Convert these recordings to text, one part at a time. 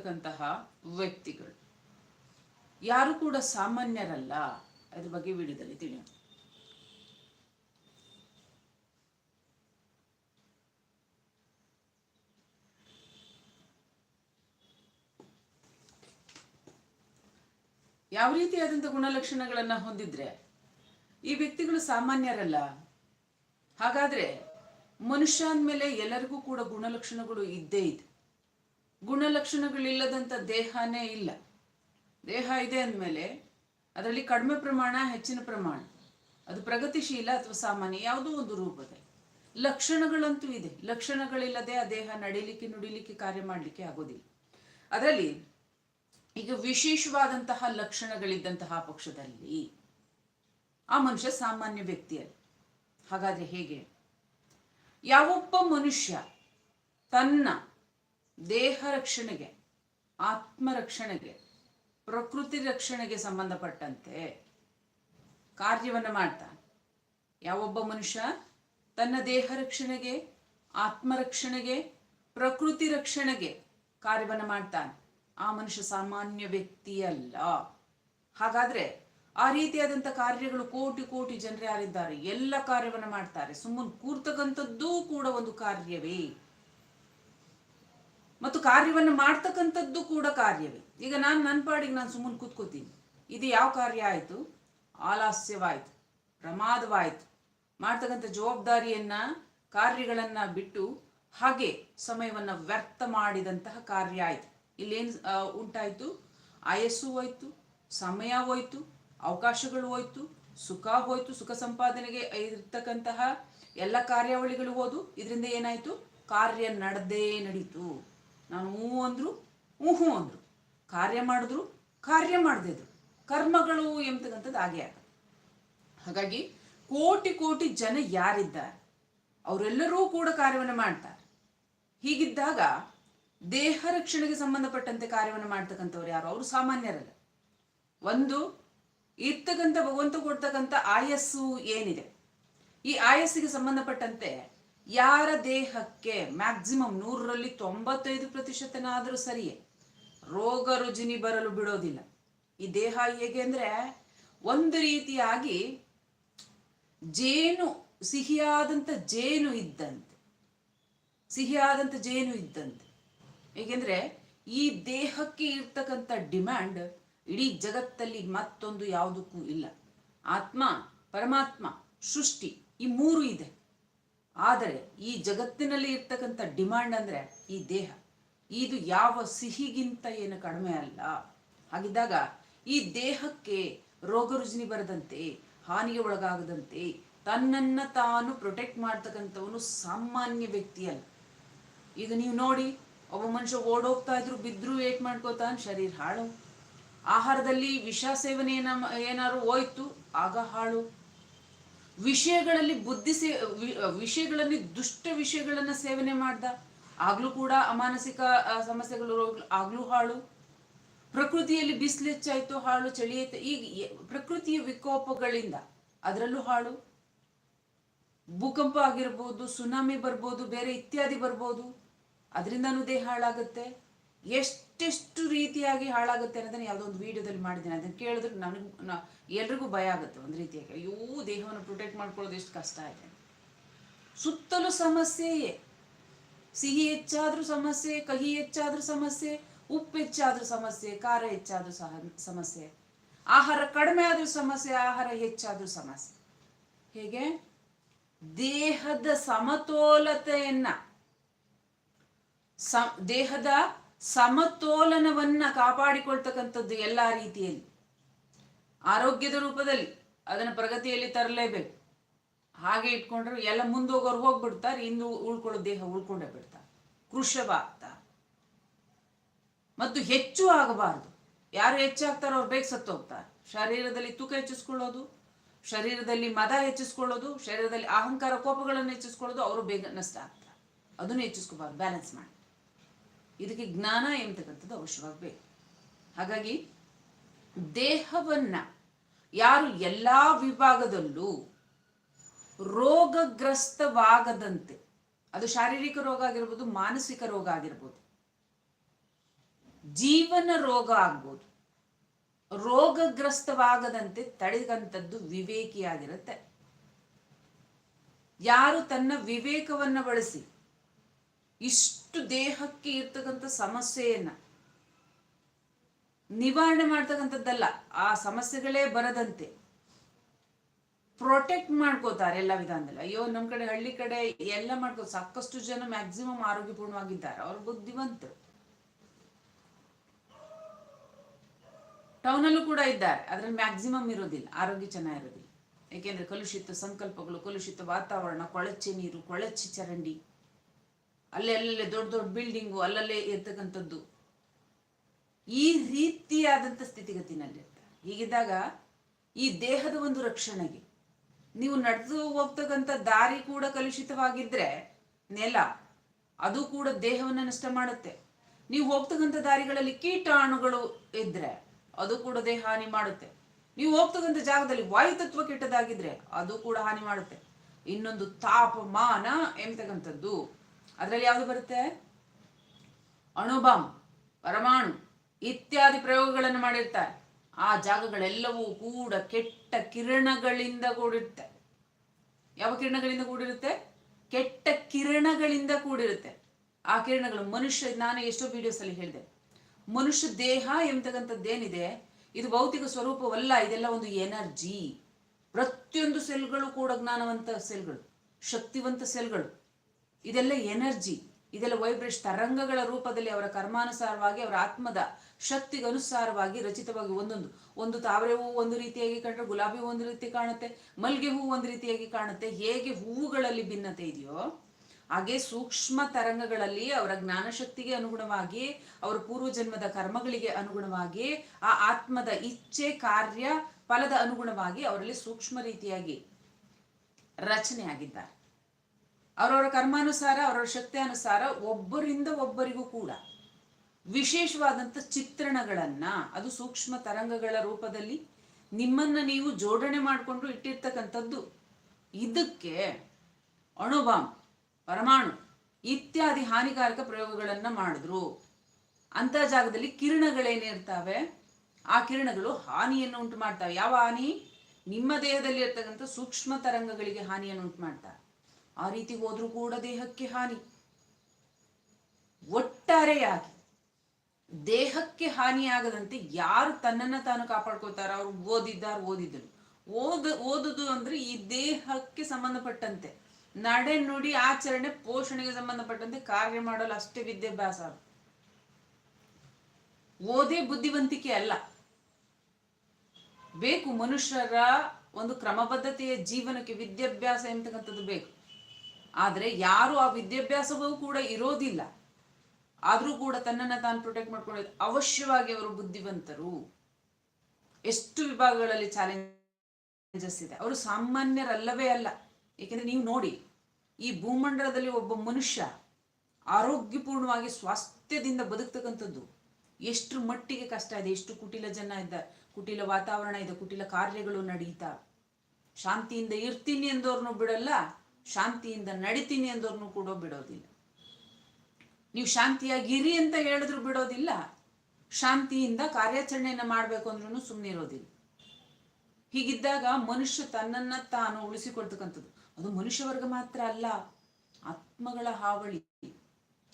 ಇರ್ತಕ್ಕಂತಹ ವ್ಯಕ್ತಿಗಳು. ಯಾರು ಕೂಡ ಸಾಮಾನ್ಯರಲ್ಲ, ಅದ್ರ ಬಗ್ಗೆ ವಿಡಿಯೋದಲ್ಲಿ ತಿಳಿಯೋಣ. ಯಾವ ರೀತಿಯಾದಂಥ ಗುಣಲಕ್ಷಣಗಳನ್ನ ಹೊಂದಿದ್ರೆ ಈ ವ್ಯಕ್ತಿಗಳು ಸಾಮಾನ್ಯರಲ್ಲ. ಹಾಗಾದ್ರೆ ಮನುಷ್ಯ ಅಂದಮೇಲೆ ಎಲ್ಲರಿಗೂ ಕೂಡ ಗುಣಲಕ್ಷಣಗಳು ಇದ್ದೇ ಇದೆ. ಗುಣಲಕ್ಷಣಗಳಿಲ್ಲದಂಥ ದೇಹನೇ ಇಲ್ಲ. ದೇಹ ಇದೆ ಅಂದಮೇಲೆ ಅದರಲ್ಲಿ ಕಡಿಮೆ ಪ್ರಮಾಣ, ಹೆಚ್ಚಿನ ಪ್ರಮಾಣ. ಅದು ಪ್ರಗತಿಶೀಲ ಅಥವಾ ಸಾಮಾನ್ಯ ಯಾವುದೋ ಒಂದು ರೂಪದಲ್ಲಿ. ಲಕ್ಷಣಗಳಂತೂ ಇದೆ. ಲಕ್ಷಣಗಳಿಲ್ಲದೆ ಆ ದೇಹ ನಡೀಲಿಕ್ಕೆ, ನುಡಿಲಿಕ್ಕೆ, ಕಾರ್ಯ ಮಾಡಲಿಕ್ಕೆ ಆಗೋದಿಲ್ಲ. ಅದರಲ್ಲಿ ಈಗ ವಿಶೇಷವಾದಂತಹ ಲಕ್ಷಣಗಳಿದ್ದಂತಹ ಪಕ್ಷದಲ್ಲಿ ಆ ಮನುಷ್ಯ ಸಾಮಾನ್ಯ ವ್ಯಕ್ತಿಯಲ್ಲ. ಹಾಗಾದ್ರೆ ಹೇಗೆ? ಯಾವೊಬ್ಬ ಮನುಷ್ಯ ತನ್ನ ದೇಹ ರಕ್ಷಣೆಗೆ, ಆತ್ಮ ರಕ್ಷಣೆಗೆ, ಪ್ರಕೃತಿ ರಕ್ಷಣೆಗೆ ಸಂಬಂಧಪಟ್ಟಂತೆ ಕಾರ್ಯವನ್ನು ಮಾಡ್ತಾನೆ ಯಾವೊಬ್ಬ ಮನುಷ್ಯ ತನ್ನ ದೇಹ ರಕ್ಷಣೆಗೆ ಆತ್ಮರಕ್ಷಣೆಗೆ ಪ್ರಕೃತಿ ರಕ್ಷಣೆಗೆ ಕಾರ್ಯವನ್ನು ಮಾಡ್ತಾನೆ. ಆ ಮನುಷ್ಯ ಸಾಮಾನ್ಯ ವ್ಯಕ್ತಿಯಲ್ಲ. ಹಾಗಾದ್ರೆ ಆ ರೀತಿಯಾದಂಥ ಕಾರ್ಯಗಳು ಕೋಟಿ ಕೋಟಿ ಜನರು ಯಾರಿದ್ದಾರೆ? ಎಲ್ಲ ಕಾರ್ಯವನ್ನು ಮಾಡ್ತಾರೆ. ಸುಮ್ಮನೆ ಕೂರ್ತಕ್ಕಂಥದ್ದೂ ಕೂಡ ಒಂದು ಕಾರ್ಯವೇ. ಮತ್ತು ಕಾರ್ಯವನ್ನು ಮಾಡ್ತಕ್ಕಂಥದ್ದು ಕೂಡ ಕಾರ್ಯವೇ. ಈಗ ನಾನು ನನ್ನ ಪಾಡಿಗೆ ನಾನು ಸುಮ್ಮನೆ ಕೂತ್ಕೋತೀನಿ. ಇದು ಯಾವ ಕಾರ್ಯ ಆಯಿತು? ಆಲಾಸ್ಯವಾಯಿತು, ಪ್ರಮಾದವಾಯಿತು. ಮಾಡ್ತಕ್ಕಂಥ ಜವಾಬ್ದಾರಿಯನ್ನ, ಕಾರ್ಯಗಳನ್ನ ಬಿಟ್ಟು ಹಾಗೆ ಸಮಯವನ್ನು ವ್ಯರ್ಥ ಮಾಡಿದಂತಹ ಕಾರ್ಯ ಆಯಿತು. ಇಲ್ಲೇನು ಉಂಟಾಯಿತು? ಆಯಸ್ಸು ಹೋಯ್ತು, ಸಮಯ ಹೋಯ್ತು, ಅವಕಾಶಗಳು ಹೋಯ್ತು, ಸುಖ ಹೋಯ್ತು. ಸುಖ ಸಂಪಾದನೆಗೆ ಇರ್ತಕ್ಕಂತಹ ಎಲ್ಲ ಕಾರ್ಯಾವಳಿಗಳು ಹೋದು. ಇದರಿಂದ ಏನಾಯಿತು? ಕಾರ್ಯ ನಡೆದೇ ನಡೀತು. ನಾನು ಹ್ಞೂ ಅಂದ್ರು ಹ್ಞೂ ಹ್ಞೂ ಅಂದ್ರು. ಕಾರ್ಯ ಮಾಡಿದ್ರು, ಕಾರ್ಯ ಮಾಡದಿದ್ರು ಕರ್ಮಗಳು ಎಂಬತಕ್ಕಂಥದ್ದು ಹಾಗೆ ಆಗ ಹಾಗಾಗಿ ಕೋಟಿ ಕೋಟಿ ಜನ ಯಾರಿದ್ದಾರೆ, ಅವರೆಲ್ಲರೂ ಕೂಡ ಕಾರ್ಯವನ್ನು ಮಾಡ್ತಾರೆ. ಹೀಗಿದ್ದಾಗ ದೇಹ ರಕ್ಷಣೆಗೆ ಸಂಬಂಧಪಟ್ಟಂತೆ ಕಾರ್ಯವನ್ನು ಮಾಡ್ತಕ್ಕಂಥವ್ರು ಯಾರು? ಅವರು ಸಾಮಾನ್ಯರಲ್ಲ. ಒಂದು, ಇರ್ತಕ್ಕಂಥ ಭಗವಂತ ಕೊಡ್ತಕ್ಕಂಥ ಆಯಸ್ಸು ಏನಿದೆ? ಈ ಆಯಸ್ಸಿಗೆ ಸಂಬಂಧಪಟ್ಟಂತೆ ಯಾರ ದೇಹಕ್ಕೆ ಮ್ಯಾಕ್ಸಿಮಮ್ ನೂರರಲ್ಲಿ ತೊಂಬತ್ತೈದು ಪ್ರತಿಶತನಾದರೂ ಸರಿಯೇ, ರೋಗ ರುಜಿನಿ ಬರಲು ಬಿಡೋದಿಲ್ಲ. ಈ ದೇಹ ಹೇಗೆ ಅಂದರೆ, ಒಂದು ರೀತಿಯಾಗಿ ಜೇನು ಸಿಹಿಯಾದಂಥ ಜೇನು ಇದ್ದಂತೆ ಸಿಹಿಯಾದಂಥ ಜೇನು ಇದ್ದಂತೆ. ಹೇಗೆಂದರೆ, ಈ ದೇಹಕ್ಕೆ ಇರ್ತಕ್ಕಂಥ ಡಿಮ್ಯಾಂಡ್ ಇಡೀ ಜಗತ್ತಲ್ಲಿ ಮತ್ತೊಂದು ಯಾವುದಕ್ಕೂ ಇಲ್ಲ. ಆತ್ಮ, ಪರಮಾತ್ಮ, ಸೃಷ್ಟಿ ಈ ಮೂರು ಇದೆ. ಆದರೆ ಈ ಜಗತ್ತಿನಲ್ಲಿ ಇರ್ತಕ್ಕಂಥ ಡಿಮಾಂಡ್ ಅಂದರೆ ಈ ದೇಹ. ಇದು ಯಾವ ಸಿಹಿಗಿಂತ ಏನು ಕಡಿಮೆ ಅಲ್ಲ. ಹಾಗಿದ್ದಾಗ ಈ ದೇಹಕ್ಕೆ ರೋಗ ರುಜಿನಿ ಬರದಂತೆ, ಹಾನಿಗೆ ಒಳಗಾಗದಂತೆ ತನ್ನನ್ನು ತಾನು ಪ್ರೊಟೆಕ್ಟ್ ಮಾಡ್ತಕ್ಕಂಥವನು ಸಾಮಾನ್ಯ ವ್ಯಕ್ತಿ ಅಲ್ಲ. ಈಗ ನೀವು ನೋಡಿ, ಒಬ್ಬ ಮನುಷ್ಯ ಓಡೋಗ್ತಾ ಇದ್ರು, ಬಿದ್ರು ವೇಟ್ ಮಾಡ್ಕೋತಾನ, ಶರೀರ ಹಾಳು. ಆಹಾರದಲ್ಲಿ ವಿಷ ಸೇವನೆ ಏನ ಏನಾದ್ರು ಹೋಯ್ತು, ಆಗ ಹಾಳು. ವಿಷಯಗಳಲ್ಲಿ ಬುದ್ಧಿ ಸೇ ವಿಷಯಗಳಲ್ಲಿ ದುಷ್ಟ ವಿಷಯಗಳನ್ನ ಸೇವನೆ ಮಾಡ್ದ? ಆಗ್ಲೂ ಕೂಡ ಅಮಾನಸಿಕ ಸಮಸ್ಯೆಗಳು ಆಗ್ಲೂ ಹಾಳು? ಪ್ರಕೃತಿಯಲ್ಲಿ ಬಿಸಿಲು ಹೆಚ್ಚಾಯ್ತು, ಹಾಳು, ಚಳಿ ಆಯ್ತು, ಈಗ ಪ್ರಕೃತಿಯ ವಿಕೋಪಗಳಿಂದ ಅದರಲ್ಲೂ ಹಾಳು? ಭೂಕಂಪ ಆಗಿರ್ಬೋದು, ಸುನಾಮಿ ಬರ್ಬೋದು, ಬೇರೆ ಇತ್ಯಾದಿ ಬರ್ಬೋದು, ಅದರಿಂದನೂ ದೇಹ ಹಾಳಾಗುತ್ತೆ? ಎಷ್ಟೆಷ್ಟು ರೀತಿಯಾಗಿ ಹಾಳಾಗುತ್ತೆ ಅನ್ನೋದನ್ನ ಯಾವುದೋ ಒಂದು ವಿಡಿಯೋದಲ್ಲಿ ಮಾಡಿದ್ದೀನಿ. ಅದನ್ನ ಕೇಳಿದ್ರೆ ನನಗೆ ಎಲ್ರಿಗೂ ಭಯ ಆಗುತ್ತೆ ಒಂದು ರೀತಿಯಾಗಿ. ಅಯ್ಯೋ, ದೇಹವನ್ನು ಪ್ರೊಟೆಕ್ಟ್ ಮಾಡ್ಕೊಳ್ಳೋದು ಎಷ್ಟು ಕಷ್ಟ ಇದೆ ಸುತ್ತಲೂ ಸಮಸ್ಯೆಯೇ. ಸಿಹಿ ಹೆಚ್ಚಾದ್ರೂ ಸಮಸ್ಯೆ, ಕಹಿ ಹೆಚ್ಚಾದ್ರೂ ಸಮಸ್ಯೆ, ಉಪ್ಪು ಹೆಚ್ಚಾದ್ರೂ ಸಮಸ್ಯೆ, ಖಾರ ಹೆಚ್ಚಾದ್ರೂ ಸಹ ಸಮಸ್ಯೆ, ಆಹಾರ ಕಡಿಮೆ ಆದ್ರೂ ಸಮಸ್ಯೆ, ಆಹಾರ ಹೆಚ್ಚಾದ್ರೂ ಸಮಸ್ಯೆ. ಹೇಗೆ? ದೇಹದ ಸಮತೋಲತೆಯನ್ನ ದೇಹದ ಸಮತೋಲನವನ್ನ ಕಾಪಾಡಿಕೊಳ್ತಕ್ಕಂಥದ್ದು ಎಲ್ಲಾ ರೀತಿಯಲ್ಲಿ. ಆರೋಗ್ಯದ ರೂಪದಲ್ಲಿ ಅದನ್ನ ಪ್ರಗತಿಯಲ್ಲಿ ತರಲೇಬೇಕು. ಹಾಗೆ ಇಟ್ಕೊಂಡ್ರೆ ಎಲ್ಲ ಮುಂದೋಗೋರು ಹೋಗ್ಬಿಡ್ತಾರೆ ಇನ್ನು ಉಳ್ಕೊಳ್ಳೋ ದೇಹ ಉಳ್ಕೊಂಡೇ ಬಿಡ್ತಾರೆ. ಆಗ್ತಾ ಮತ್ತು ಹೆಚ್ಚು ಆಗಬಾರ್ದು. ಯಾರು ಹೆಚ್ಚಾಗ್ತಾರೋ ಅವ್ರು ಬೇಗ ಸತ್ತು ಹೋಗ್ತಾರೆ ಶರೀರದಲ್ಲಿ ತೂಕ ಹೆಚ್ಚಿಸ್ಕೊಳ್ಳೋದು, ಶರೀರದಲ್ಲಿ ಮದ ಹೆಚ್ಚಿಸ್ಕೊಳ್ಳೋದು, ಶರೀರದಲ್ಲಿ ಅಹಂಕಾರ ಕೋಪಗಳನ್ನು ಹೆಚ್ಚಿಸ್ಕೊಳ್ಳೋದು, ಅವರು ಬೇಗ ನಷ್ಟ ಆಗ್ತಾರೆ. ಅದನ್ನು ಹೆಚ್ಚಿಸ್ಕೋಬಾರ್ದು ಬ್ಯಾಲೆನ್ಸ್ ಮಾಡಿ. ಇದಕ್ಕೆ ಜ್ಞಾನ ಎಂಬತಕ್ಕಂಥದ್ದು ಅವಶ್ಯವಾಗಿ ಬೇಕು ಹಾಗಾಗಿ ದೇಹವನ್ನ ಯಾರು ಎಲ್ಲ ವಿಭಾಗದಲ್ಲೂ ರೋಗಗ್ರಸ್ತವಾಗದಂತೆ, ಅದು ಶಾರೀರಿಕ ರೋಗ ಆಗಿರ್ಬೋದು, ಮಾನಸಿಕ ರೋಗ ಆಗಿರ್ಬೋದು, ಜೀವನ ರೋಗ ಆಗ್ಬೋದು, ರೋಗಗ್ರಸ್ತವಾಗದಂತೆ ತಡೆದಂಥದ್ದು ವಿವೇಕಿಯಾಗಿರುತ್ತೆ. ಯಾರು ತನ್ನ ವಿವೇಕವನ್ನು ಬಳಸಿ ಇಷ್ಟು ದೇಹಕ್ಕೆ ಇರ್ತಕ್ಕಂಥ ಸಮಸ್ಯೆಯನ್ನ ನಿವಾರಣೆ ಮಾಡ್ತಕ್ಕಂಥದ್ದಲ್ಲ, ಆ ಸಮಸ್ಯೆಗಳೇ ಬರದಂತೆ ಪ್ರೊಟೆಕ್ಟ್ ಮಾಡ್ಕೋತಾರೆ ಎಲ್ಲ ವಿಧಾನದಲ್ಲಿ. ಅಯ್ಯೋ, ನಮ್ ಕಡೆ ಹಳ್ಳಿ ಕಡೆ ಎಲ್ಲ ಮಾಡ್ಕೋ, ಸಾಕಷ್ಟು ಜನ ಮ್ಯಾಕ್ಸಿಮಮ್ ಆರೋಗ್ಯಪೂರ್ಣವಾಗಿದ್ದಾರೆ. ಅವ್ರು ಬುದ್ಧಿವಂತರು. ಟೌನಲ್ಲೂ ಕೂಡ ಇದ್ದಾರೆ. ಅದ್ರಲ್ಲಿ ಮ್ಯಾಕ್ಸಿಮಮ್ ಇರೋದಿಲ್ಲ. ಆರೋಗ್ಯ ಚೆನ್ನಾಗಿರೋದಿಲ್ಲ ಯಾಕೆಂದ್ರೆ ಕಲುಷಿತ ಸಂಕಲ್ಪಗಳು, ಕಲುಷಿತ ವಾತಾವರಣ, ಕೊಳಚೆ ನೀರು, ಕೊಳಚೆ ಚರಂಡಿ ಅಲ್ಲಲ್ಲೇ ದೊಡ್ಡ ದೊಡ್ಡ ಬಿಲ್ಡಿಂಗು ಅಲ್ಲಲ್ಲೇ ಇರ್ತಕ್ಕಂಥದ್ದು. ಈ ರೀತಿಯಾದಂಥ ಸ್ಥಿತಿಗತಿನಲ್ಲಿರ್ತಾರೆ ಹೀಗಿದ್ದಾಗ ಈ ದೇಹದ ಒಂದು ರಕ್ಷಣೆಗೆ ನೀವು ನಡೆದು ಹೋಗ್ತಕ್ಕಂಥ ದಾರಿ ಕೂಡ ಕಲುಷಿತವಾಗಿದ್ರೆ, ನೆಲ, ಅದು ಕೂಡ ದೇಹವನ್ನು ನಷ್ಟ ಮಾಡುತ್ತೆ. ನೀವು ಹೋಗ್ತಕ್ಕಂಥ ದಾರಿಗಳಲ್ಲಿ ಕೀಟಾಣುಗಳು ಇದ್ರೆ ಅದು ಕೂಡ ದೇಹ ಹಾನಿ ಮಾಡುತ್ತೆ. ನೀವು ಹೋಗ್ತಕ್ಕಂಥ ಜಾಗದಲ್ಲಿ ವಾಯು ತತ್ವ ಕೆಟ್ಟದಾಗಿದ್ರೆ ಅದು ಕೂಡ ಹಾನಿ ಮಾಡುತ್ತೆ. ಇನ್ನೊಂದು ತಾಪಮಾನ ಎಂಬತಕ್ಕಂಥದ್ದು ಅದರಲ್ಲಿ ಯಾವುದು ಬರುತ್ತೆ? ಅಣುಬಾಂಬ್, ಪರಮಾಣು ಇತ್ಯಾದಿ ಪ್ರಯೋಗಗಳನ್ನು ಮಾಡಿರ್ತಾರೆ. ಆ ಜಾಗಗಳೆಲ್ಲವೂ ಕೂಡ ಕೆಟ್ಟ ಕಿರಣಗಳಿಂದ ಕೂಡಿರುತ್ತೆ. ಯಾವ ಕಿರಣಗಳಿಂದ ಕೂಡಿರುತ್ತೆ? ಕೆಟ್ಟ ಕಿರಣಗಳಿಂದ ಕೂಡಿರುತ್ತೆ. ಆ ಕಿರಣಗಳು ಮನುಷ್ಯ, ನಾನು ಎಷ್ಟೋ ವಿಡಿಯೋಸ್ ಅಲ್ಲಿ ಹೇಳಿದೆ. ಮನುಷ್ಯ ದೇಹ ಎಂಬತಕ್ಕಂಥದ್ದೇನಿದೆ, ಇದು ಭೌತಿಕ ಸ್ವರೂಪವಲ್ಲ, ಇದೆಲ್ಲ ಒಂದು ಎನರ್ಜಿ. ಪ್ರತಿಯೊಂದು ಸೆಲ್ಗಳು ಕೂಡ ಜ್ಞಾನವಂತ ಸೆಲ್ಗಳು, ಶಕ್ತಿವಂತ ಸೆಲ್ಗಳು. ಇದೆಲ್ಲ ಎನರ್ಜಿ, ಇದೆಲ್ಲ ವೈಬ್ರೇಷ್ ತರಂಗಗಳ ರೂಪದಲ್ಲಿ ಅವರ ಕರ್ಮಾನುಸಾರವಾಗಿ, ಅವರ ಆತ್ಮದ ಶಕ್ತಿಗನುಸಾರವಾಗಿ ರಚಿತವಾಗಿ ಒಂದೊಂದು. ಒಂದು ತಾವರೆ ಹೂವು ಒಂದು ರೀತಿಯಾಗಿ ಕಂಡ್ರೆ ಗುಲಾಬಿ ಹೂವು ಒಂದು ರೀತಿ ಕಾಣುತ್ತೆ, ಮಲ್ಲಿಗೆ ಹೂವು ಒಂದು ರೀತಿಯಾಗಿ ಕಾಣುತ್ತೆ. ಹೇಗೆ ಹೂವುಗಳಲ್ಲಿ ಭಿನ್ನತೆ ಇದೆಯೋ, ಹಾಗೆ ಸೂಕ್ಷ್ಮ ತರಂಗಗಳಲ್ಲಿ ಅವರ ಜ್ಞಾನಶಕ್ತಿಗೆ ಅನುಗುಣವಾಗಿ, ಅವರ ಪೂರ್ವ ಜನ್ಮದ ಕರ್ಮಗಳಿಗೆ ಅನುಗುಣವಾಗಿ, ಆ ಆತ್ಮದ ಇಚ್ಛೆ, ಕಾರ್ಯ, ಫಲದ ಅನುಗುಣವಾಗಿ ಅವರಲ್ಲಿ ಸೂಕ್ಷ್ಮ ರೀತಿಯಾಗಿ ರಚನೆ ಆಗಿದ್ದಾರೆ ಅವರವರ ಕರ್ಮಾನುಸಾರ, ಅವರವರ ಶಕ್ತಿ ಅನುಸಾರ ಒಬ್ಬರಿಂದ ಒಬ್ಬರಿಗೂ ಕೂಡ ವಿಶೇಷವಾದಂಥ ಚಿತ್ರಣಗಳನ್ನು, ಅದು ಸೂಕ್ಷ್ಮ ತರಂಗಗಳ ರೂಪದಲ್ಲಿ ನಿಮ್ಮನ್ನ ನೀವು ಜೋಡಣೆ ಮಾಡಿಕೊಂಡು ಇಟ್ಟಿರ್ತಕ್ಕಂಥದ್ದು, ಇದಕ್ಕೆ ಅಣುಬಾಂಬ್, ಪರಮಾಣು ಇತ್ಯಾದಿ ಹಾನಿಕಾರಕ ಪ್ರಯೋಗಗಳನ್ನು ಮಾಡಿದ್ರು. ಅಂತ ಜಾಗದಲ್ಲಿ ಕಿರಣಗಳೇನಿರ್ತಾವೆ ಆ ಕಿರಣಗಳು ಹಾನಿಯನ್ನು ಉಂಟು ಮಾಡ್ತವೆ. ಯಾವ ಹಾನಿ? ನಿಮ್ಮ ದೇಹದಲ್ಲಿ ಇರ್ತಕ್ಕಂಥ ಸೂಕ್ಷ್ಮ ತರಂಗಗಳಿಗೆ ಹಾನಿಯನ್ನು ಉಂಟು ಮಾಡ್ತವೆ. ಆ ರೀತಿ ಹೋದ್ರೂ ಕೂಡ ದೇಹಕ್ಕೆ ಹಾನಿ. ಒಟ್ಟಾರೆಯಾಗಿ ದೇಹಕ್ಕೆ ಹಾನಿಯಾಗದಂತೆ ಯಾರು ತನ್ನನ್ನ ತಾನು ಕಾಪಾಡ್ಕೋತಾರ ಅವ್ರು ಓದಿದ್ದಾರು ಓದಿದ್ರು. ಓದ, ಓದುದು ಅಂದ್ರೆ ಈ ದೇಹಕ್ಕೆ ಸಂಬಂಧಪಟ್ಟಂತೆ. ನಡೆ ನುಡಿ ಆಚರಣೆ ಪೋಷಣೆಗೆ ಸಂಬಂಧಪಟ್ಟಂತೆ ಕಾರ್ಯ ಮಾಡಲು ಅಷ್ಟೇ ವಿದ್ಯಾಭ್ಯಾಸ. ಓದೇ ಬುದ್ಧಿವಂತಿಕೆ ಅಲ್ಲ. ಬೇಕು ಮನುಷ್ಯರ ಒಂದು ಕ್ರಮಬದ್ಧತೆಯ ಜೀವನಕ್ಕೆ ವಿದ್ಯಾಭ್ಯಾಸ ಎಂತಕ್ಕಂಥದ್ದು ಬೇಕು. ಆದರೆ ಯಾರು ಆ ವಿದ್ಯಾಭ್ಯಾಸವೂ ಕೂಡ ಇರೋದಿಲ್ಲ. ಆದರೂ ಕೂಡ ತನ್ನನ್ನು ತಾನು ಪ್ರೊಟೆಕ್ಟ್ ಮಾಡ್ಕೊಳ್ಳೋದು ಅವಶ್ಯವಾಗಿ ಅವರು ಬುದ್ಧಿವಂತರು. ಎಷ್ಟು ವಿಭಾಗಗಳಲ್ಲಿ ಚಾಲೆಂಜಸ್ ಇದೆ. ಅವರು ಸಾಮಾನ್ಯರಲ್ಲವೇ ಅಲ್ಲ. ಏಕೆಂದರೆ ನೀವು ನೋಡಿ, ಈ ಭೂಮಂಡಲದಲ್ಲಿ ಒಬ್ಬ ಮನುಷ್ಯ ಆರೋಗ್ಯಪೂರ್ಣವಾಗಿ ಸ್ವಾಸ್ಥ್ಯದಿಂದ ಬದುಕ್ತಕ್ಕಂಥದ್ದು ಎಷ್ಟು ಮಟ್ಟಿಗೆ ಕಷ್ಟ ಇದೆ. ಎಷ್ಟು ಕುಟಿಲ ಜನ ಇದ್ದ, ಕುಟಿಲ ವಾತಾವರಣ ಇದೆ, ಕುಟಿಲ ಕಾರ್ಯಗಳು ನಡೀತಾ. ಶಾಂತಿಯಿಂದ ಇರ್ತೀನಿ ಎಂದವ್ರನ್ನೂ ಬಿಡಲ್ಲ. ಶಾಂತಿಯಿಂದ ನಡಿತೀನಿ ಅಂದವ್ರನ್ನು ಕೂಡ ಬಿಡೋದಿಲ್ಲ. ನೀವು ಶಾಂತಿಯಾಗಿರಿ ಅಂತ ಹೇಳಿದ್ರು ಬಿಡೋದಿಲ್ಲ. ಶಾಂತಿಯಿಂದ ಕಾರ್ಯಾಚರಣೆಯನ್ನು ಮಾಡಬೇಕು ಅಂದ್ರೂ ಸುಮ್ಮನೆ ಇರೋದಿಲ್ಲ. ಹೀಗಿದ್ದಾಗ ಮನುಷ್ಯ ತನ್ನನ್ನ ತಾನು ಉಳಿಸಿಕೊಳ್ತಕ್ಕಂಥದ್ದು. ಅದು ಮನುಷ್ಯ ವರ್ಗ ಮಾತ್ರ ಅಲ್ಲ, ಆತ್ಮಗಳ ಹಾವಳಿ.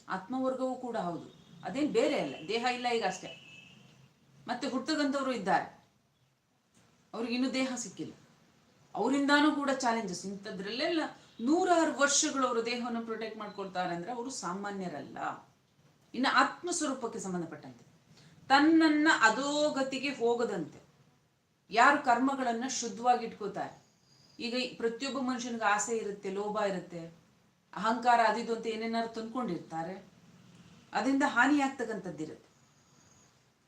ಆತ್ಮವರ್ಗವೂ ಕೂಡ ಹೌದು. ಅದೇನು ಬೇರೆ ಅಲ್ಲ, ದೇಹ ಇಲ್ಲ ಈಗ ಅಷ್ಟೇ. ಮತ್ತೆ ಹುಟ್ಟದಂಥವ್ರು ಇದ್ದಾರೆ. ಅವ್ರಿಗಿನ್ನೂ ದೇಹ ಸಿಕ್ಕಿಲ್ಲ. ಅವರಿಂದಾನೂ ಕೂಡ ಚಾಲೆಂಜಸ್ ಇಂಥದ್ರಲ್ಲೆಲ್ಲ ನೂರಾರು ವರ್ಷಗಳು ಅವರು ದೇಹವನ್ನು ಪ್ರೊಟೆಕ್ಟ್ ಮಾಡ್ಕೊಳ್ತಾರೆ ಅಂದ್ರೆ ಅವರು ಸಾಮಾನ್ಯರಲ್ಲ. ಇನ್ನು ಆತ್ಮ ಸ್ವರೂಪಕ್ಕೆ ಸಂಬಂಧಪಟ್ಟಂತೆ. ತನ್ನನ್ನ ಅಧೋಗತಿಗೆ ಹೋಗದಂತೆ. ಯಾರು ಕರ್ಮಗಳನ್ನ ಶುದ್ಧವಾಗಿ ಇಟ್ಕೋತಾರೆ. ಈಗ ಪ್ರತಿಯೊಬ್ಬ ಮನುಷ್ಯನಿಗೆ ಆಸೆ ಇರುತ್ತೆ, ಲೋಭ ಇರುತ್ತೆ. ಅಹಂಕಾರ ಅದಿದು ಅಂತ ಏನೇನಾದ್ರು ತಂದ್ಕೊಂಡಿರ್ತಾರೆ. ಅದರಿಂದ ಹಾನಿಯಾಗ್ತಕ್ಕಂಥದ್ದಿರುತ್ತೆ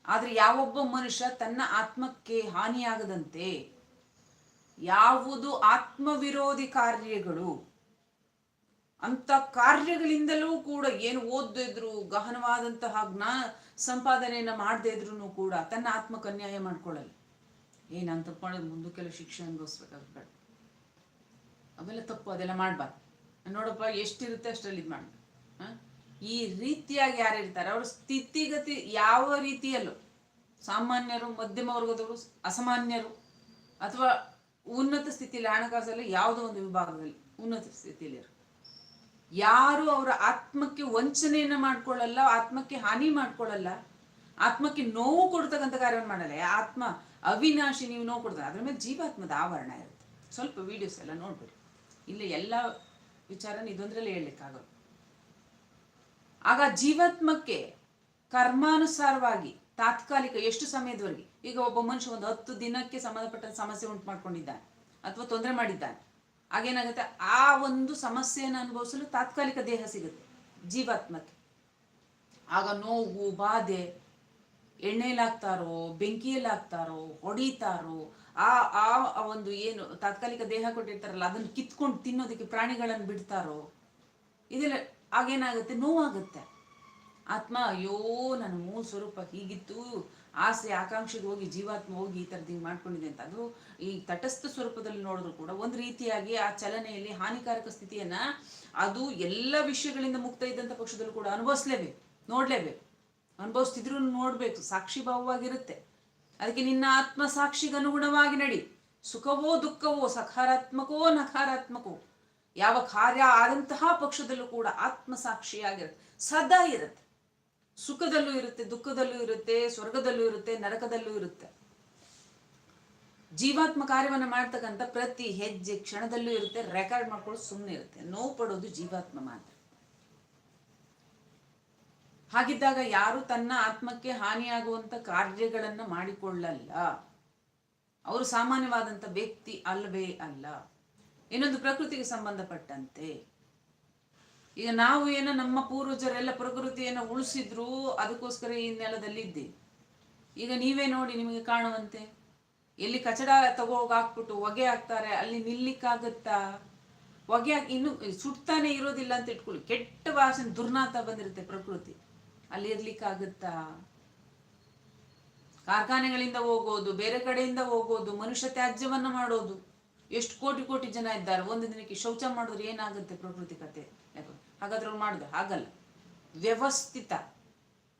ಆದರೆ ಯಾವೊಬ್ಬ ಮನುಷ್ಯ ತನ್ನ ಆತ್ಮಕ್ಕೆ ಹಾನಿಯಾಗದಂತೆ ಯಾವುದು ಆತ್ಮವಿರೋಧಿ ಕಾರ್ಯಗಳು? ಅಂತ ಕಾರ್ಯಗಳಿಂದಲೂ ಕೂಡ ಏನು ಓದಿದ್ರು ಗಹನವಾದಂತಹ ಜ್ಞಾನ ಸಂಪಾದನೆಯನ್ನ ಮಾಡದೇ ಇದ್ರು ಕೂಡ ತನ್ನ ಆತ್ಮಕ್ಕೆ ಅನ್ಯಾಯ ಮಾಡ್ಕೊಳ್ಳಲ್ಲ. ಏ ಅಂತ ತಪ್ಪು ಮಾಡೋದು ಮುಂದಕ್ಕೆಲ್ಲ ಶಿಕ್ಷೆ ಅನುಭವಿಸ್ಬೇಕಾಗ್ಬೇಡ ಅವೆಲ್ಲ ತಪ್ಪು, ಅದೆಲ್ಲ ಮಾಡಬಾರ್ದು. ನೋಡಪ್ಪ, ಎಷ್ಟಿರುತ್ತೆ ಅಷ್ಟರಲ್ಲಿ ಇದು ಮಾಡ್ಬೇಕು. ಈ ರೀತಿಯಾಗಿ ಯಾರು ಇರ್ತಾರೆ? ಅವ್ರ ಸ್ಥಿತಿಗತಿ ಯಾವ ರೀತಿಯಲ್ಲೂ, ಸಾಮಾನ್ಯರು, ಮಧ್ಯಮ ವರ್ಗದವರು, ಅಸಾಮಾನ್ಯರು, ಅಥವಾ ಉನ್ನತ ಸ್ಥಿತಿಯಲ್ಲಿ ಹಣಕಾಸಲ್ಲಿ ಯಾವುದೋ ಒಂದು ವಿಭಾಗದಲ್ಲಿ ಉನ್ನತ ಸ್ಥಿತಿಯಲ್ಲಿ ಯಾರು ಅವರ ಆತ್ಮಕ್ಕೆ ವಂಚನೆಯನ್ನ ಮಾಡ್ಕೊಳ್ಳಲ್ಲ, ಆತ್ಮಕ್ಕೆ ಹಾನಿ ಮಾಡ್ಕೊಳ್ಳಲ್ಲ, ಆತ್ಮಕ್ಕೆ ನೋವು ಕೊಡ್ತಕ್ಕಂಥ ಕಾರ್ಯವನ್ನು ಮಾಡಲ್ಲ. ಆತ್ಮ ಅವಿನಾಶಿ, ನೀವು ನೋವು ಕೊಡ್ತಾರೆ. ಅದ್ರ ಮೇಲೆ ಜೀವಾತ್ಮದ ಆವರಣ ಇರುತ್ತೆ. ಸ್ವಲ್ಪ ವಿಡಿಯೋಸ್ ಎಲ್ಲ ನೋಡ್ಬೇಡಿ. ಇಲ್ಲಿ ಎಲ್ಲ ವಿಚಾರನ ಇದೊಂದ್ರಲ್ಲಿ ಹೇಳಲಿಕ್ಕಾಗಲ್ಲ. ಆಗ ಜೀವಾತ್ಮಕ್ಕೆ ಕರ್ಮಾನುಸಾರವಾಗಿ ತಾತ್ಕಾಲಿಕ ಎಷ್ಟು ಸಮಯದವರೆಗೆ? ಈಗ ಒಬ್ಬ ಮನುಷ್ಯ ಒಂದು ಹತ್ತು ದಿನಕ್ಕೆ ಸಂಬಂಧಪಟ್ಟ ಸಮಸ್ಯೆ ಉಂಟು ಮಾಡ್ಕೊಂಡಿದ್ದಾನೆ ಅಥವಾ ತೊಂದರೆ ಮಾಡಿದ್ದಾನೆ. ಆಗೇನಾಗುತ್ತೆ ಆ ಒಂದು ಸಮಸ್ಯೆಯನ್ನು ಅನುಭವಿಸಲು ತಾತ್ಕಾಲಿಕ ದೇಹ ಸಿಗುತ್ತೆ ಜೀವಾತ್ಮಕ್ಕೆ. ಆಗ ನೋವು, ಬಾಧೆ ಎಣ್ಣೆಲಾಗ್ತಾರೋ ಬೆಂಕಿಯಲ್ಲಿ ಹಾಕ್ತಾರೋ ಹೊಡಿತಾರೋ ಆ ಆ ಒಂದು ಏನು ತಾತ್ಕಾಲಿಕ ದೇಹ ಕೊಟ್ಟಿರ್ತಾರಲ್ಲ, ಅದನ್ನು ಕಿತ್ಕೊಂಡು ತಿನ್ನೋದಕ್ಕೆ ಪ್ರಾಣಿಗಳನ್ನು ಬಿಡ್ತಾರೋ, ಇದೆಲ್ಲ ಆಗೇನಾಗುತ್ತೆ? ನೋವಾಗುತ್ತೆ. ಆತ್ಮ, ಅಯ್ಯೋ, ನನ್ನ ಮೂಲ ಸ್ವರೂಪ ಹೀಗಿತ್ತು ಆಸೆ, ಆಕಾಂಕ್ಷೆಗೆ ಹೋಗಿ, ಜೀವಾತ್ಮ ಹೋಗಿ ಈ ಥರದ್ದು ಮಾಡ್ಕೊಂಡಿದೆ ಅಂತ. ಅದು ಈ ತಟಸ್ಥ ಸ್ವರೂಪದಲ್ಲಿ ನೋಡಿದ್ರು ಕೂಡ ಒಂದು ರೀತಿಯಾಗಿ ಆ ಚಲನೆಯಲ್ಲಿ ಹಾನಿಕಾರಕ ಸ್ಥಿತಿಯನ್ನ ಅದು ಎಲ್ಲ ವಿಷಯಗಳಿಂದ ಮುಕ್ತ ಇದ್ದಂಥ ಪಕ್ಷದಲ್ಲೂ ಕೂಡ ಅನುಭವಿಸ್ಲೇಬೇಕು, ನೋಡ್ಲೇಬೇಕು. ಅನುಭವಿಸ್ತಿದ್ರು ನೋಡ್ಬೇಕು, ಸಾಕ್ಷಿ ಭಾವವಾಗಿರುತ್ತೆ. ಅದಕ್ಕೆ ನಿನ್ನ ಆತ್ಮ ಸಾಕ್ಷಿಗೆ ಅನುಗುಣವಾಗಿ ನಡಿ. ಸುಖವೋ, ದುಃಖವೋ ಸಕಾರಾತ್ಮಕವೋ ನಕಾರಾತ್ಮಕವೋ ಯಾವ ಕಾರ್ಯ ಆದಂತಹ ಪಕ್ಷದಲ್ಲೂ ಕೂಡ ಆತ್ಮ ಸಾಕ್ಷಿಯಾಗಿರುತ್ತೆ, ಸದಾ ಇರುತ್ತೆ. ಸುಖದಲ್ಲೂ ಇರುತ್ತೆ, ದುಃಖದಲ್ಲೂ ಇರುತ್ತೆ, ಸ್ವರ್ಗದಲ್ಲೂ ಇರುತ್ತೆ, ನರಕದಲ್ಲೂ ಇರುತ್ತೆ. ಜೀವಾತ್ಮ ಕಾರ್ಯವನ್ನ ಮಾಡ್ತಕ್ಕಂಥ ಪ್ರತಿ ಹೆಜ್ಜೆ ಕ್ಷಣದಲ್ಲೂ ಇರುತ್ತೆ ರೆಕಾರ್ಡ್ ಮಾಡ್ಕೊಳ್ಳೋದು ಸುಮ್ಮನೆ ಇರುತ್ತೆ. ನೋವು ಪಡೋದು ಜೀವಾತ್ಮ ಮಾತ್ರ. ಹಾಗಿದ್ದಾಗ ಯಾರು ತನ್ನ ಆತ್ಮಕ್ಕೆ ಹಾನಿಯಾಗುವಂತ ಕಾರ್ಯಗಳನ್ನ ಮಾಡಿಕೊಳ್ಳಲ್ಲ. ಅವರು ಸಾಮಾನ್ಯವಾದಂತ ವ್ಯಕ್ತಿ ಅಲ್ಲವೇ ಅಲ್ಲ. ಇನ್ನೊಂದು ಪ್ರಕೃತಿಗೆ ಸಂಬಂಧಪಟ್ಟಂತೆ. ಈಗ ನಾವು ಏನೋ ನಮ್ಮ ಪೂರ್ವಜರೆಲ್ಲ ಪ್ರಕೃತಿಯನ್ನು ಉಳಿಸಿದ್ರು ಅದಕ್ಕೋಸ್ಕರ ಈ ನೆಲದಲ್ಲಿ ಇದ್ದೀವಿ ಈಗ ನೀವೇ ನೋಡಿ ನಿಮಗೆ ಕಾಣುವಂತೆ. ಎಲ್ಲಿ ಕಚಡ ತಗೋಗಿ ಹಾಕ್ಬಿಟ್ಟು ಹೊಗೆ ಹಾಕ್ತಾರೆ, ಅಲ್ಲಿ ನಿಲ್ಲಿಕ್ಕಾಗತ್ತಾ? ಹೊಗೆ ಹಾಕಿ, ಇನ್ನು ಸುಡ್ತಾನೆ ಇರೋದಿಲ್ಲ ಅಂತ ಇಟ್ಕೊಳ್ಳಿ. ಕೆಟ್ಟ ವಾಸನೆ ದುರ್ನಾತ ಬಂದಿರುತ್ತೆ ಪ್ರಕೃತಿ. ಅಲ್ಲಿ ಇರ್ಲಿಕ್ಕಾಗತ್ತಾ? ಕಾರ್ಖಾನೆಗಳಿಂದ ಹೋಗೋದು, ಬೇರೆ ಕಡೆಯಿಂದ ಹೋಗೋದು, ಮನುಷ್ಯ ತ್ಯಾಜ್ಯವನ್ನು ಮಾಡೋದು. ಎಷ್ಟು ಕೋಟಿ ಕೋಟಿ ಜನ ಇದ್ದಾರೆ. ಒಂದು ದಿನಕ್ಕೆ ಶೌಚ ಮಾಡಿದ್ರೆ ಏನಾಗುತ್ತೆ ಪ್ರಕೃತಿ ಕತೆ? ಹಾಗಾದ್ರೆ ಅವ್ರು ಮಾಡುದು ಹಾಗಲ್ಲ. ವ್ಯವಸ್ಥಿತ.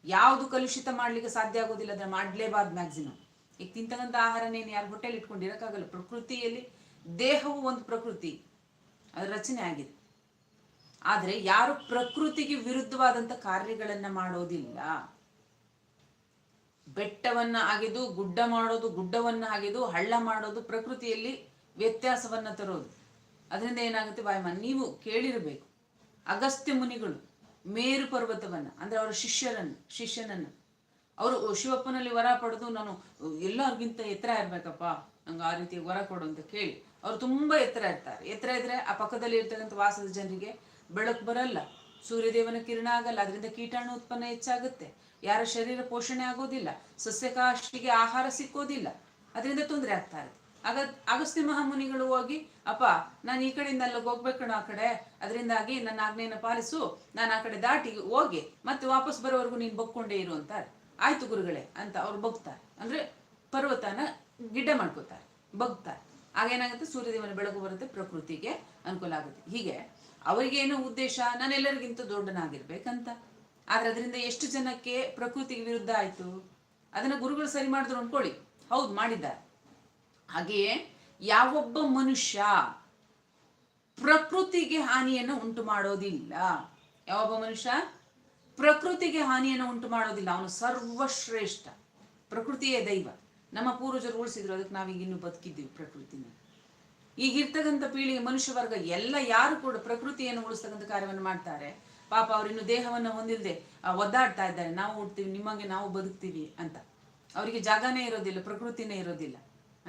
ಯಾವುದು ಕಲುಷಿತ ಮಾಡ್ಲಿಕ್ಕೆ ಸಾಧ್ಯ ಆಗೋದಿಲ್ಲ ಅದನ್ನ ಮಾಡ್ಲೇಬಾರ್ದು ಮ್ಯಾಕ್ಸಿಮಮ್ ಈಗ ತಿಂತಕ್ಕಂಥ ಆಹಾರನೇನು ಯಾರು ಹೊಟ್ಟೆಲಿ ಇಟ್ಕೊಂಡು ಇರೋಕ್ಕಾಗಲ್ಲ. ಪ್ರಕೃತಿಯಲ್ಲಿ ದೇಹವು ಒಂದು ಪ್ರಕೃತಿ. ಅದರ ರಚನೆ ಆಗಿದೆ. ಆದರೆ ಯಾರು ಪ್ರಕೃತಿಗೆ ವಿರುದ್ಧವಾದಂಥ ಕಾರ್ಯಗಳನ್ನ ಮಾಡೋದಿಲ್ಲ. ಬೆಟ್ಟವನ್ನ ಅಗೆದು, ಗುಡ್ಡ ಮಾಡೋದು, ಗುಡ್ಡವನ್ನ ಅಗೆದು, ಹಳ್ಳ ಮಾಡೋದು ಪ್ರಕೃತಿಯಲ್ಲಿ ವ್ಯತ್ಯಾಸವನ್ನ ತರೋದು. ಅದರಿಂದ ಏನಾಗುತ್ತೆ ವಾಯುಮಾನ ನೀವು ಕೇಳಿರಬೇಕು. ಅಗಸ್ತ್ಯ ಮುನಿಗಳು, ಮೇರು ಪರ್ವತವನ್ನ, ಅಂದ್ರೆ ಅವರ ಶಿಷ್ಯರನ್ನು, ಶಿಷ್ಯನನ್ನು. ಅವರು ಶಿವಪ್ಪನಲ್ಲಿ ವರ ಪಡೆದು ನಾನು ಎಲ್ಲರಿಗಿಂತ ಎತ್ತರ ಇರಬೇಕಪ್ಪ, ನಂಗೆ ಆ ರೀತಿ ವರ ಕೊಡು ಅಂತ ಕೇಳಿ. ಅವರು ತುಂಬಾ ಎತ್ತರ ಇರ್ತಾರೆ. ಎತ್ತರ ಇದ್ದರೆ ಆ ಪಕ್ಕದಲ್ಲಿ ಇರ್ತಕ್ಕಂಥ ವಾಸದ ಜನರಿಗೆ ಬೆಳಕು ಬರಲ್ಲ, ಸೂರ್ಯದೇವನ ಕಿರಣ ಆಗಲ್ಲ, ಅದರಿಂದ ಕೀಟಾಣು ಉತ್ಪನ್ನ ಹೆಚ್ಚಾಗುತ್ತೆ. ಯಾರ ಶರೀರ ಪೋಷಣೆ ಆಗೋದಿಲ್ಲ ಸಸ್ಯಕಾಷ್ಟಿಗೆ ಆಹಾರ ಸಿಕ್ಕೋದಿಲ್ಲ, ಅದರಿಂದ ತೊಂದರೆ ಆಗ್ತಾ ಇರುತ್ತೆ. ಆಗ ಅಗಸ್ತ್ಯ ಮಹಾಮುನಿಗಳು ಹೋಗಿ, ಅಪ್ಪ, ನಾನು ಈ ಕಡೆಯಿಂದ ಅಲ್ಲಿಗೆ ಹೋಗ್ಬೇಕು ಆ ಕಡೆ? ಅದರಿಂದಾಗಿ ನನ್ನ ಆಜ್ಞೆಯನ್ನು ಪಾಲಿಸು. ನಾನು ಆ ಕಡೆ ದಾಟಿ ಹೋಗಿ ಮತ್ತೆ ವಾಪಸ್ ಬರೋವರೆಗೂ ನೀನು ಬಗ್ಕೊಂಡೇ ಇರು ಅಂತಾರೆ. ಆಯ್ತು ಗುರುಗಳೇ ಅಂತ ಅವ್ರು ಬಗ್ತಾರೆ. ಅಂದ್ರೆ ಪರ್ವತನ ಗಿಡ್ಡ ಮಾಡ್ಕೋತಾರೆ. ಬಗ್ತಾರೆ. ಆಗೇನಾಗುತ್ತೆ ಸೂರ್ಯದೇವನ ಬೆಳಕು ಬರುತ್ತೆ, ಪ್ರಕೃತಿಗೆ ಅನುಕೂಲ ಆಗುತ್ತೆ. ಹೀಗೆ ಅವರಿಗೆ ಏನೋ ಉದ್ದೇಶ? ನಾನೆಲ್ಲರಿಗಿಂತ ದೊಡ್ಡನಾಗಿರ್ಬೇಕಂತ. ಆದ್ರೆ ಅದರಿಂದ ಎಷ್ಟು ಜನಕ್ಕೆ ಪ್ರಕೃತಿಗೆ ವಿರುದ್ಧ ಆಯ್ತು? ಅದನ್ನ ಗುರುಗಳು ಸರಿ ಮಾಡಿದ್ರು ಅನ್ಕೊಳ್ಳಿ ಹೌದು, ಮಾಡಿದ್ದಾರೆ. ಹಾಗೆಯೇ ಯಾವೊಬ್ಬ ಮನುಷ್ಯ ಪ್ರಕೃತಿಗೆ ಹಾನಿಯನ್ನು ಉಂಟು ಮಾಡೋದಿಲ್ಲ. ಯಾವೊಬ್ಬ ಮನುಷ್ಯ ಪ್ರಕೃತಿಗೆ ಹಾನಿಯನ್ನು ಉಂಟು ಮಾಡೋದಿಲ್ಲ. ಅವನು ಸರ್ವಶ್ರೇಷ್ಠ. ಪ್ರಕೃತಿಯೇ ದೈವ. ನಮ್ಮ ಪೂರ್ವಜರು ಉಳಿಸಿದ್ರು ಅದಕ್ಕೆ ನಾವೀಗ ಇನ್ನು ಬದುಕಿದ್ದೀವಿ ಪ್ರಕೃತಿನ. ಈಗಿರ್ತಕ್ಕಂಥ ಪೀಳಿಗೆ ಮನುಷ್ಯ ವರ್ಗ ಎಲ್ಲ ಯಾರು ಕೂಡ ಪ್ರಕೃತಿಯನ್ನು ಉಳಿಸ್ತಕ್ಕಂಥ ಕಾರ್ಯವನ್ನು ಮಾಡ್ತಾರೆ. ಪಾಪ ಅವರು ಇನ್ನು ದೇಹವನ್ನು ಹೊಂದಿಲ್ಲದೆ ಒದ್ದಾಡ್ತಾ ಇದ್ದಾರೆ. ನಾವು ಹುಡ್ತೀವಿ ನಿಮಗೆ ನಾವು ಬದುಕ್ತೀವಿ ಅಂತ. ಅವರಿಗೆ ಜಾಗನೇ ಇರೋದಿಲ್ಲ, ಪ್ರಕೃತಿನೇ ಇರೋದಿಲ್ಲ.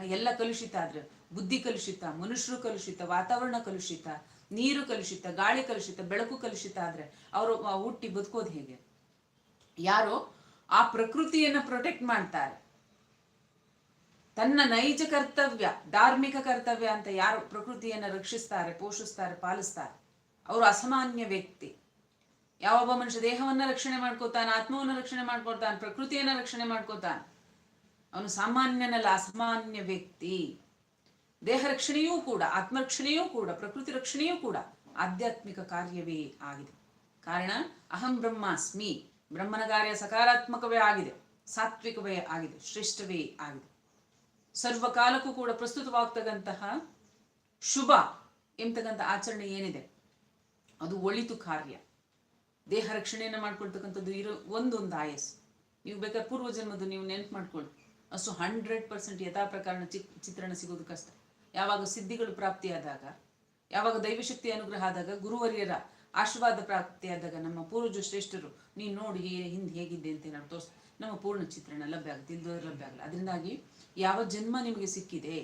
ಎಲ್ಲ ಕಲುಷಿತ ಆದ್ರೆ ಬುದ್ಧಿ ಕಲುಷಿತ, ಮನುಷ್ಯರು ಕಲುಷಿತ, ವಾತಾವರಣ ಕಲುಷಿತ, ನೀರು ಕಲುಷಿತ, ಗಾಳಿ ಕಲುಷಿತ, ಬೆಳಕು ಕಲುಷಿತ ಆದ್ರೆ ಅವರು ಹುಟ್ಟಿ ಬದುಕೋದು ಹೇಗೆ? ಯಾರು ಆ ಪ್ರಕೃತಿಯನ್ನ ಪ್ರೊಟೆಕ್ಟ್ ಮಾಡ್ತಾರೆ. ತನ್ನ ನೈಜ ಕರ್ತವ್ಯ, ಧಾರ್ಮಿಕ ಕರ್ತವ್ಯ ಅಂತ ಯಾರು ಪ್ರಕೃತಿಯನ್ನ ರಕ್ಷಿಸ್ತಾರೆ, ಪೋಷಿಸ್ತಾರೆ, ಪಾಲಿಸ್ತಾರೆ? ಅವರು ಅಸಾಮಾನ್ಯ ವ್ಯಕ್ತಿ. ಯಾವೊಬ್ಬ ಮನುಷ್ಯ ದೇಹವನ್ನ ರಕ್ಷಣೆ ಮಾಡ್ಕೋತಾನೆ, ಆತ್ಮವನ್ನ ರಕ್ಷಣೆ ಮಾಡ್ಕೊಳ್ತಾನೆ ಪ್ರಕೃತಿಯನ್ನ ರಕ್ಷಣೆ ಮಾಡ್ಕೋತಾನೆ. ಅವನು ಸಾಮಾನ್ಯನಲ್ಲ, ಅಸಾಮಾನ್ಯ ವ್ಯಕ್ತಿ. ದೇಹ ರಕ್ಷಣೆಯೂ ಕೂಡ, ಆತ್ಮರಕ್ಷಣೆಯೂ ಕೂಡ, ಪ್ರಕೃತಿ ರಕ್ಷಣೆಯೂ ಕೂಡ ಆಧ್ಯಾತ್ಮಿಕ ಕಾರ್ಯವೇ ಆಗಿದೆ. ಕಾರಣ, ಅಹಂ ಬ್ರಹ್ಮಾಸ್ಮಿ. ಬ್ರಹ್ಮನ ಕಾರ್ಯ ಸಕಾರಾತ್ಮಕವೇ ಆಗಿದೆ, ಸಾತ್ವಿಕವೇ ಆಗಿದೆ, ಶ್ರೇಷ್ಠವೇ ಆಗಿದೆ. ಸರ್ವಕಾಲಕ್ಕೂ ಕೂಡ ಪ್ರಸ್ತುತವಾಗ್ತಕ್ಕಂತಹ ಶುಭ ಎಂಬತಕ್ಕಂಥ ಆಚರಣೆ ಏನಿದೆ? ಅದು ಒಳಿತು ಕಾರ್ಯ. ದೇಹ ರಕ್ಷಣೆಯನ್ನು ಮಾಡ್ಕೊಳ್ತಕ್ಕಂಥದ್ದು ಇರೋ ಒಂದೊಂದು ಆಯಸ್ಸು. ನೀವು ಬೇಕಾದ್ರೆ ಪೂರ್ವಜನ್ಮದ್ದು ನೀವು ನೆನ್ಪು ಮಾಡ್ಕೊಳ್ಳಿ ಅಷ್ಟು ಹಂಡ್ರೆಡ್ ಪರ್ಸೆಂಟ್ ಯಥಾ ಚಿಕ್ ಚಿತ್ರಣ ಸಿಗೋದು ಕಷ್ಟ. ಯಾವಾಗ ಸಿದ್ಧಿಗಳು ಪ್ರಾಪ್ತಿಯಾದಾಗ, ಯಾವಾಗ ದೈವಶಕ್ತಿ ಅನುಗ್ರಹ ಆದಾಗ, ಗುರುವರಿಯರ ಆಶೀರ್ವಾದ ಪ್ರಾಪ್ತಿಯಾದಾಗ ನಮ್ಮ ಪೂರ್ವಜ ಶ್ರೇಷ್ಠರು, ನೀನು ನೋಡಿ ಹೇ, ಹಿಂದೆ ಹೇಗಿದ್ದೆ ಅಂತ ಏನಾದ್ರು ತೋರಿಸ್, ನಮ್ಮ ಪೂರ್ಣ ಚಿತ್ರಣ ಲಭ್ಯ ಆಗುತ್ತೆ ಇಲ್ದೋದ್ರೆ ಲಭ್ಯ ಆಗಲ್ಲ. ಅದರಿಂದಾಗಿ ಯಾವ ಜನ್ಮ ನಿಮಗೆ ಸಿಕ್ಕಿದೆ,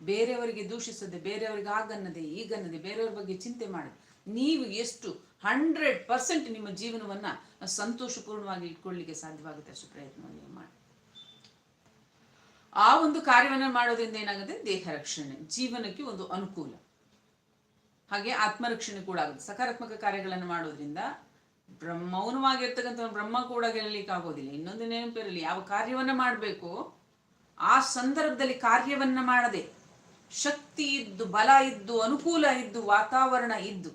ಬೇರೆಯವರಿಗೆ ದೂಷಿಸದೆ, ಬೇರೆಯವರಿಗೆ ಆಗನ್ನದೆ ಈಗನ್ನದೆ, ಬೇರೆಯವ್ರ ಬಗ್ಗೆ ಚಿಂತೆ ಮಾಡಿ, ನೀವು ಎಷ್ಟು ಹಂಡ್ರೆಡ್ ಪರ್ಸೆಂಟ್ ನಿಮ್ಮ ಜೀವನವನ್ನ ಸಂತೋಷಪೂರ್ಣವಾಗಿ ಇಟ್ಕೊಳ್ಳಿಕ್ಕೆ ಸಾಧ್ಯವಾಗುತ್ತೆ ಅಷ್ಟು ಪ್ರಯತ್ನವನ್ನು ನೀವು ಮಾಡಿ. ಆ ಒಂದು ಕಾರ್ಯವನ್ನು ಮಾಡೋದ್ರಿಂದ ಏನಾಗುತ್ತೆ? ದೇಹ ರಕ್ಷಣೆ ಜೀವನಕ್ಕೆ ಒಂದು ಅನುಕೂಲ. ಹಾಗೆ ಆತ್ಮರಕ್ಷಣೆ ಕೂಡ ಆಗುತ್ತೆ. ಸಕಾರಾತ್ಮಕ ಕಾರ್ಯಗಳನ್ನು ಮಾಡೋದ್ರಿಂದ ಬ್ರಹ್ಮ, ಮೌನವಾಗಿರ್ತಕ್ಕಂಥ ಬ್ರಹ್ಮ ಕೂಡ ಗೆಲ್ಲಲಿಕ್ಕೆ ಆಗೋದಿಲ್ಲ. ಇನ್ನೊಂದು ನೆನಪಿರಲಿ ಯಾವ ಕಾರ್ಯವನ್ನ ಮಾಡಬೇಕು? ಆ ಸಂದರ್ಭದಲ್ಲಿ ಕಾರ್ಯವನ್ನ ಮಾಡದೆ ಶಕ್ತಿ ಇದ್ದು, ಬಲ ಇದ್ದು, ಅನುಕೂಲ ಇದ್ದು, ವಾತಾವರಣ ಇದ್ದು,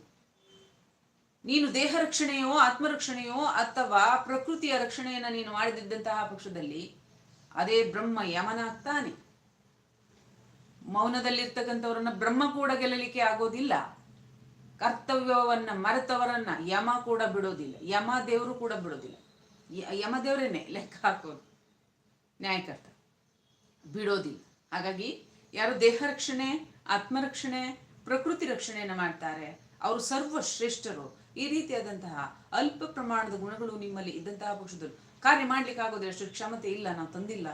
ನೀನು ದೇಹ ರಕ್ಷಣೆಯೋ ಆತ್ಮರಕ್ಷಣೆಯೋ ಅಥವಾ ಪ್ರಕೃತಿಯ ರಕ್ಷಣೆಯನ್ನ ನೀನು ಮಾಡದಿದ್ದಂತಹ ಪಕ್ಷದಲ್ಲಿ ಅದೇ ಬ್ರಹ್ಮ ಯಮನಾಗ್ತಾನೆ ಮೌನದಲ್ಲಿರ್ತಕ್ಕಂಥವರನ್ನ ಬ್ರಹ್ಮ ಕೂಡ ಗೆಲ್ಲಲಿಕ್ಕೆ ಆಗೋದಿಲ್ಲ. ಕರ್ತವ್ಯವನ್ನ ಮರೆತವರನ್ನ ಯಮ ಕೂಡ ಬಿಡೋದಿಲ್ಲ. ಯಮ ದೇವರು ಕೂಡ ಬಿಡೋದಿಲ್ಲ. ಯಮ ದೇವರೇನೆ ಲೆಕ್ಕ ಹಾಕೋದು. ನ್ಯಾಯಕರ್ತ. ಬಿಡೋದಿಲ್ಲ. ಹಾಗಾಗಿ ಯಾರು ದೇಹ ರಕ್ಷಣೆ ಆತ್ಮರಕ್ಷಣೆ ಪ್ರಕೃತಿ ರಕ್ಷಣೆಯನ್ನು ಮಾಡ್ತಾರೆ, ಅವರು ಸರ್ವಶ್ರೇಷ್ಠರು. ಈ ರೀತಿಯಾದಂತಹ ಅಲ್ಪ ಪ್ರಮಾಣದ ಗುಣಗಳು ನಿಮ್ಮಲ್ಲಿ ಇದ್ದಂತಹ ಪಕ್ಷದಲ್ಲಿ ಕಾರ್ಯ ಮಾಡ್ಲಿಕ್ಕೆ ಆಗೋದು ಅಷ್ಟು ಕ್ಷಮತೆ ಇಲ್ಲ, ನಾವು ತಂದಿಲ್ಲ.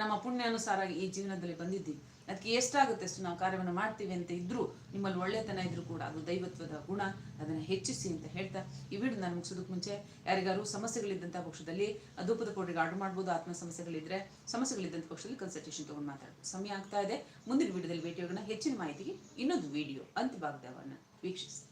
ನಮ್ಮ ಪುಣ್ಯಾನುಸಾರ ಈ ಜೀವನದಲ್ಲಿ ಬಂದಿದ್ದೀವಿ. ಅದಕ್ಕೆ ಎಷ್ಟಾಗುತ್ತೆ ಅಷ್ಟು ನಾವು ಕಾರ್ಯವನ್ನು ಮಾಡ್ತೀವಿ ಅಂತ ಇದ್ರೂ ನಿಮ್ಮಲ್ಲಿ ಒಳ್ಳೆತನ ಇದ್ರೂ ಕೂಡ ಅದು ದೈವತ್ವದ ಗುಣ, ಅದನ್ನು ಹೆಚ್ಚಿಸಿ ಅಂತ ಹೇಳ್ತಾ ಈ ವಿಡಿಯೋ ನಾನು ಮುಗಿಸೋದಕ್ಕೆ ಮುಂಚೆ ಯಾರಿಗಾರು ಸಮಸ್ಯೆಗಳಿದ್ದಂಥ ಪಕ್ಷದಲ್ಲಿ ಧೂಪದ ಕೋಟಿಗೆ ಆರ್ಡರ್ ಮಾಡ್ಬೋದು, ಆತ್ಮ ಸಮಸ್ಯೆಗಳಿದ್ರೆ ಸಮಸ್ಯೆಗಳಿದ್ದಂಥ ಪಕ್ಷದಲ್ಲಿ ಕನ್ಸಲ್ಟೇಷನ್ ತಗೊಂಡು ಮಾತಾಡೋದು ಸಮಯ ಆಗ್ತಾ ಇದೆ. ಮುಂದಿನ ವಿಡಿಯೋದಲ್ಲಿ ಭೇಟಿಯಾಗೋಣ. ಹೆಚ್ಚಿನ ಮಾಹಿತಿಗೆ ಇನ್ನೊಂದು ವಿಡಿಯೋ ಅಂತ್ಯಭಾಗದವನ್ನು ವೀಕ್ಷಿಸಿ.